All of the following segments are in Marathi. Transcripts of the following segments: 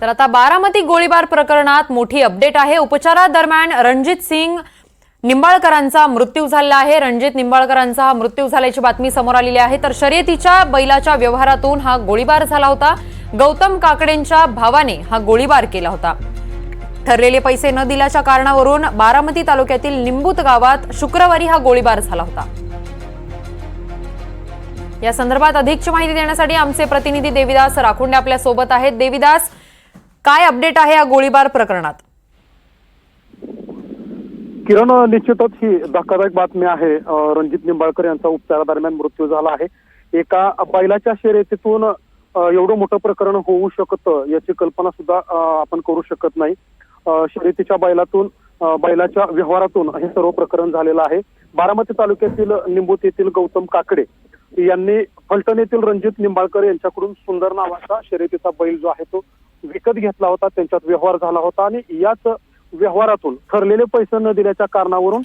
तर आता बारामती गोळीबार प्रकरणात मोठी अपडेट आहे. उपचारादरम्यान रणजित सिंग निंबाळकरांचा मृत्यू झालेला आहे. रणजित निंबाळकरांचा हा मृत्यू झाल्याची बातमी समोर आलेली आहे. तर शर्यतीच्या बैलाच्या व्यवहारातून हा गोळीबार झाला होता. गौतम काकडेंच्या भावाने हा गोळीबार केला होता. ठरलेले पैसे न दिल्याच्या कारणावरून बारामती तालुक्यातील निंबूत गावात शुक्रवारी हा गोळीबार झाला होता. या संदर्भात अधिकची माहिती देण्यासाठी आमचे प्रतिनिधी देविदास राखुंडे आपल्यासोबत आहेत. देविदास काय अपडेट आहे या गोळीबार प्रकरणात? किरण निश्चितच ही धक्कादायक बातमी आहे. रणजित निंबाळकर यांचा उपचारादरम्यान मृत्यू झाला आहे. एका बैलाच्या शर्यतीतून एवढं मोठं प्रकरण होऊ शकतं याची कल्पना सुद्धा आपण करू शकत नाही. शर्यतीच्या बैलातून बैलाच्या व्यवहारातून हे सर्व प्रकरण झालेलं आहे. बारामती तालुक्यातील निंबूत येथील गौतम काकडे यांनी फलटण येथील रणजित निंबाळकर यांच्याकडून सुंदर नावाचा शर्यतीचा बैल जो आहे तो विकत घेतला होता त्यांच्यात व्यवहार झाला होता आणि याच व्यवहारातून ठरलेले पैसे न दिल्याच्या कारणावरून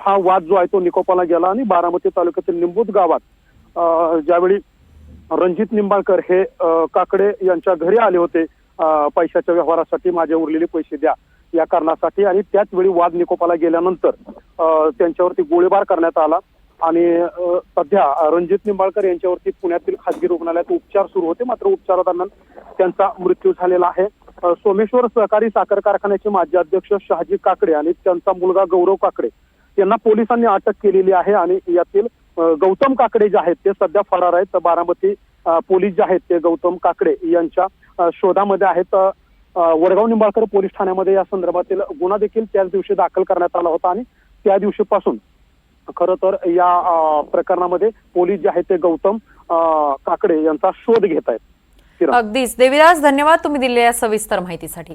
हा वाद जो आहे तो निकोपाला गेला आणि बारामती तालुक्यातील निंबूत गावात ज्यावेळी रणजित निंबाळकर हे काकडे यांच्या घरी आले होते पैशाच्या व्यवहारासाठी माझे उरलेले पैसे द्या या कारणासाठी आणि त्याच वेळी वाद निकोपाला गेल्यानंतर त्यांच्यावरती गोळीबार करण्यात आला. आणि सध्या रणजित निंबाळकर यांच्यावरती पुण्यातील खासगी रुग्णालयात उपचार सुरू होते. मात्र उपचारादरम्यान त्यांचा मृत्यू झालेला आहे. सोमेश्वर सहकारी साखर कारखान्याचे माजी अध्यक्ष शहाजी काकडे आणि त्यांचा मुलगा गौरव काकडे यांना पोलिसांनी अटक केलेली आहे आणि यातील गौतम काकडे जे आहेत ते सध्या फरार आहेत. बारामती पोलीस जे आहेत ते गौतम काकडे यांच्या शोधामध्ये आहेत. वडगाव निंबाळकर पोलीस ठाण्यामध्ये या संदर्भातील गुन्हा देखील त्याच दिवशी दाखल करण्यात आला होता आणि त्या दिवशीपासून खरं तर या प्रकरणामध्ये पोलीस जे आहेत ते गौतम काकडे यांचा शोध घेत आहेत अगदीच. देविदास धन्यवाद तुम्ही दिलेल्या सविस्तर माहितीसाठी.